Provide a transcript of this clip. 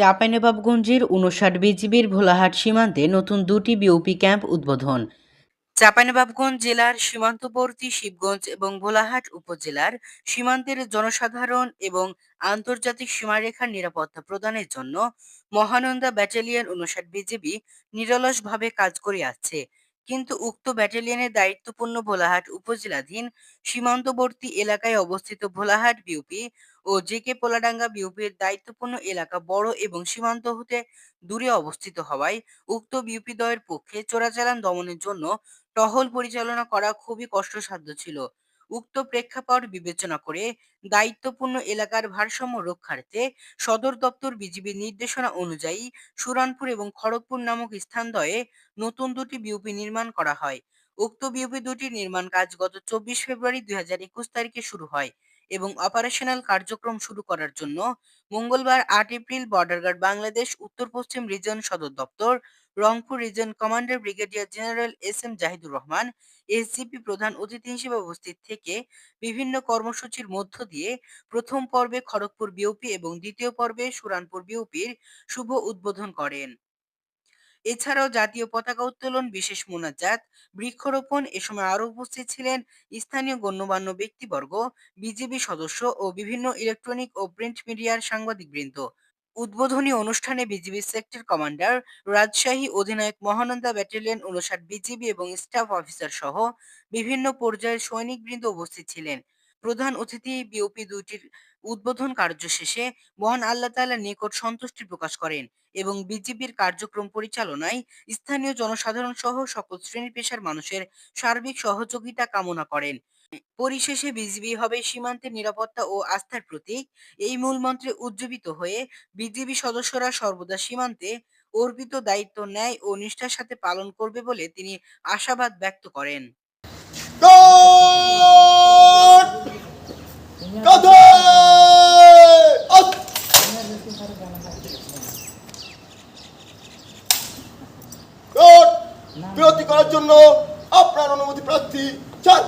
চাঁপাইনবাবগঞ্জের উনষাট বিজিবির ভোলাহাট সীমান্তে নতুন দুটি বিওপি ক্যাম্প উদ্বোধন। চাঁপাইনবাবগঞ্জ জেলার সীমান্তবর্তী শিবগঞ্জ এবং ভোলাহাট উপজেলার সীমান্তের জনসাধারণ এবং আন্তর্জাতিক সীমারেখার নিরাপত্তা প্রদানের জন্য মহানন্দা ব্যাটালিয়ন উনষাট বিজিবি নিরলসভাবে কাজ করে আসছে। কিন্তু উক্ত ব্যাটালিয়নের দায়িত্বপূর্ণ ভোলাহাট উপজেলাধীন সীমান্তবর্তী এলাকায় অবস্থিত ভোলাহাট বিউপি ও জেকে পোলাডাঙ্গা বিউপির দায়িত্বপূর্ণ এলাকা বড় এবং সীমান্ত হতে দূরে অবস্থিত হওয়ায় উক্ত বিউপি দ্বয়ের পক্ষে চোরাচালান দমনের জন্য টহল পরিচালনা করা খুবই কষ্টসাধ্য ছিল। উক্ত প্রেক্ষাপট বিবেচনা করে দায়িত্বপূর্ণ এলাকার ভারসাম্য রক্ষার্থে সদর দপ্তর বিজিবির নির্দেশনা অনুযায়ী সুরানপুর এবং খড়গপুর নামক স্থানদ্বয়ে নতুন দুটি বিউপি নির্মাণ করা হয়। উক্ত বিউপি দুটির নির্মাণ কাজ গত চব্বিশ ফেব্রুয়ারি দুই হাজার একুশ তারিখে শুরু হয় এবং অপারেশনাল কার্যক্রম শুরু করার জন্য মঙ্গলবার আট এপ্রিল বর্ডার গার্ড বাংলাদেশ উত্তর পশ্চিম রিজন সদর দপ্তর Rangpur region commander brigadier general S M Zahidur Rahman SGP প্রধান অতিথি হিসেবে উপস্থিত থেকে বিভিন্ন কর্মসূচির মধ্য দিয়ে প্রথম পর্বে খড়গপুর বিওপি এবং দ্বিতীয় পর্বে সুরানপুর বিওপির শুভ উদ্বোধন করেন। এছাড়াও জাতীয় পতাকা উত্তোলন, বিশেষ মোনাজাত, বৃক্ষরোপণ, এ সময় আরও উপস্থিত ছিলেন স্থানীয় গণ্যমান্য ব্যক্তিবর্গ বিজেপি সদস্য ও বিভিন্ন ইলেকট্রনিক ও প্রিন্ট মিডিয়ার সাংবাদিকবৃন্দ। উদ্বোধনী অনুষ্ঠানে বিজিবি সেক্টর কমান্ডার, রাজশাহী অধিনায়ক মহানন্দা ব্যাটালিয়ন উনষাট বিজিবি এবং স্টাফ অফিসার সহ বিভিন্ন পর্যায়ের সৈনিকবৃন্দ উপস্থিত ছিলেন। প্রধান অতিথি বিওপি দুইটির উদ্বোধন কার্য শেষে মহান আল্লাহ তাআলার নিকট সন্তুষ্টি প্রকাশ করেন এবং বিজিবির কার্যক্রম পরিচালনায় স্থানীয় জনসাধারণ সহ সকল শ্রেণি পেশার মানুষের সার্বিক সহযোগিতা কামনা করেন। পরিশেষে বিজিবি হবে সীমান্তের নিরাপত্তা ও আস্থার প্রতীক। এই মূলমন্ত্রে উজ্জীবিত হয়ে বিজিবি সদস্যরা সর্বদা সীমান্তে অর্পিত দায়িত্ব ন্যায় ও নিষ্ঠার সাথে পালন করবে বলে তিনি আশাবাদ ব্যক্ত করেন। বিরতি করার জন্য আপনার অনুমতি প্রার্থী চান